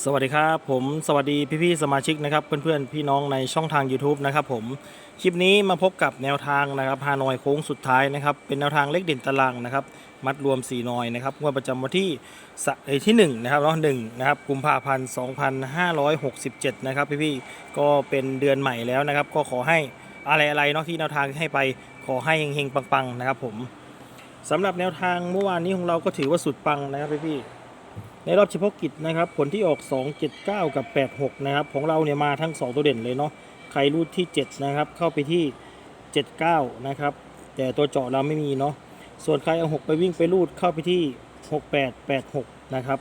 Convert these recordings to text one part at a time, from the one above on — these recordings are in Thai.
สวัสดีครับผมสวัสดีพี่ๆสมาชิกนะครับเพื่อนๆพี่น้องในช่องทาง YouTube นะครับผมคลิปนี้มาพบกับแนวทางนะครับฮานอยโค้งสุดท้ายนะครับเป็นแนวทางเลขเด่นตารางนะครับมัดรวม4นอยนะครับงวดประจำวันที่สะเอ่อที่1นะครับเนาะหนึ่งนะครับกุมภาพันธ์2567นะครับพี่ๆก็เป็นเดือนใหม่แล้วนะครับ ก็ขอให้อะไรๆเนาะที่แนวทางให้ไปขอให้เฮงๆปังๆนะครับผมสำหรับแนวทางเมื่อวานนี้ของเราก็ถือว่าสุดปังนะครับพี่ๆ ในรอบเฉพาะกิจนะครับ ผลที่ออก 279 กับ 86 นะครับ ของเราเนี่ยมาทั้ง 2 ตัวเด่นเลยเนาะใครรูดที่ 7 นะครับ เข้าไปที่ 79 นะครับ แต่ตัวเจาะเราไม่มีเนาะส่วนใครเอา 6 ไปวิ่งไปรูดเข้าไปที่ 6886 นะครับ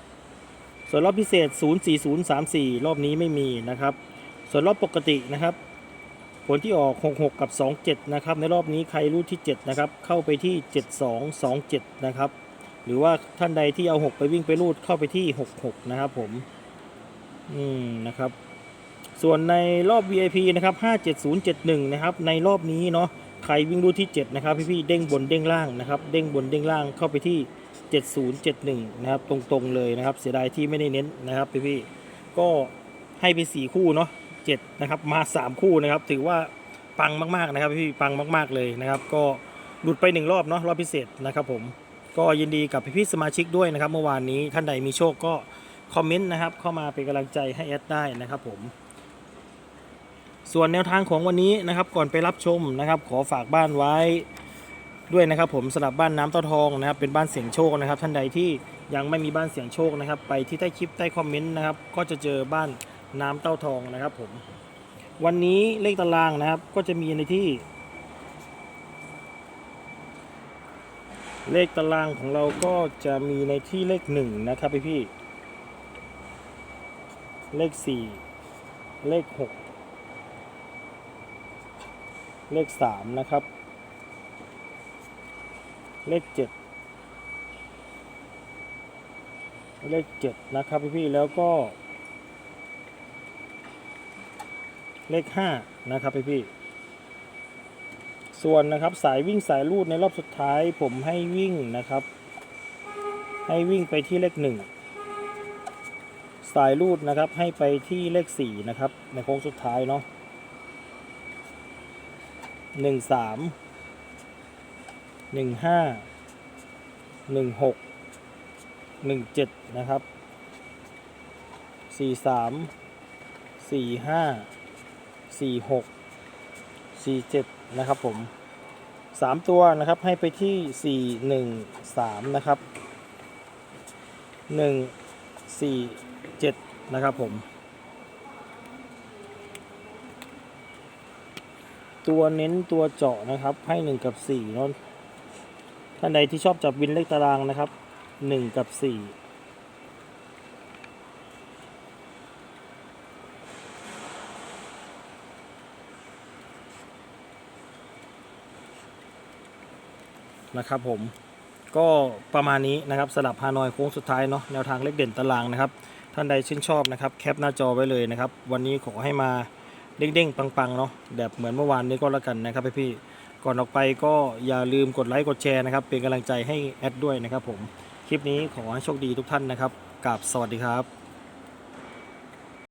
ส่วนรอบพิเศษ 04034 รอบนี้ไม่มีนะครับ ส่วนรอบปกตินะครับ ผลที่ออก 66 กับ 27 นะครับ ในรอบนี้ใครรูดที่ 7 นะครับ เข้าไปที่ 7227 นะครับ หรือว่าท่านใดที่เอา 6 ไปวิ่งไปรูดเข้าไปที่ 66 นะครับ ผมอืมนะครับ ส่วนในรอบ VIP นะครับ 57071 นะครับ ในรอบนี้เนาะใครวิ่งรูดที่ 7 นะครับ พี่ๆเด้งบนเด้งล่างนะครับ เด้งบนเด้งล่างเข้าไปที่ 7071 นะครับ ตรงๆเลยนะครับ เสียดายที่ไม่ได้เน้นนะครับพี่ๆก็ให้ไป 4 คู่เนาะ7นะครับ มา 3 คู่นะครับ ถือว่าปังมากๆนะครับพี่ๆปังมาก ๆเลยนะครับ ก็หลุดไป 1 รอบเนาะรอบพิเศษนะครับผม ก็ยินดีกับพี่ๆสมาชิกด้วยนะครับเมื่อวานนี้ท่านใดมีโชคก็คอมเมนต์นะครับเข้ามาเป็นกำลังใจให้แอดได้นะครับผมส่วนแนวทางของวันนี้นะครับก่อนไปรับชมนะครับ ขอฝากบ้านไว้ด้วยนะครับ ผมสำหรับบ้านน้ำเต้าทองนะครับ เป็นบ้านเสียงโชคนะครับ ท่านใดที่ยังไม่มีบ้านเสียงโชคนะครับ ไปที่ใต้คลิปใต้คอมเมนต์นะครับ ก็จะเจอบ้านน้ำเต้าทองนะครับผมวันนี้เลขตารางนะครับก็จะมีในที่ เลขตารางของเราก็จะมีในที่เลขหนึ่งนะครับพี่พี่ เลขสี่ เลขหก เลขสามนะครับ เลขเจ็ด เลขเจ็ดนะครับพี่พี่แล้วก็ เลขห้านะครับพี่พี่ ส่วนนะครับสายวิ่งสายลูดในรอบสุดท้าย ผมให้วิ่งนะครับ ให้วิ่งไปที่เลขหนึ่งสายลูดนะครับให้ไปที่เลขสี่นะครับ ในโค้งสุดท้ายเนาะหนึ่งสามหนึ่งห้าหนึ่งหกหนึ่งเจ็ดนะครับสี่สามสี่ห้าสี่หกสี่เจ็ด นะครับผมสามตัวนะครับให้ไปที่สี่หนึ่งสามนะครับหนึ่งสี่เจ็ดนะครับผม ตัวเน้นตัวเจาะนะครับให้หนึ่งกับสี่เนอะท่านใดที่ชอบจับวินเลขตารางนะครับหนึ่งกับสี่ นะครับผมก็ประมาณนี้นะครับสลับฮานอยโค้งสุดท้ายเนาะแนวทางเลขเด่นตารางนะครับ ท่านใดชื่นชอบนะครับแคปหน้าจอไว้เลยนะครับ วันนี้ขอให้มาเด้งๆ ปังๆเนาะแบบเหมือนเมื่อวานนี้ก็แล้วกันนะครับพี่ๆก่อนออกไปก็อย่าลืมกดไลค์กดแชร์นะครับ เป็นกำลังใจให้แอดด้วยนะครับผมคลิปนี้ขอให้โชคดีทุกท่านนะครับกับสวัสดีครับ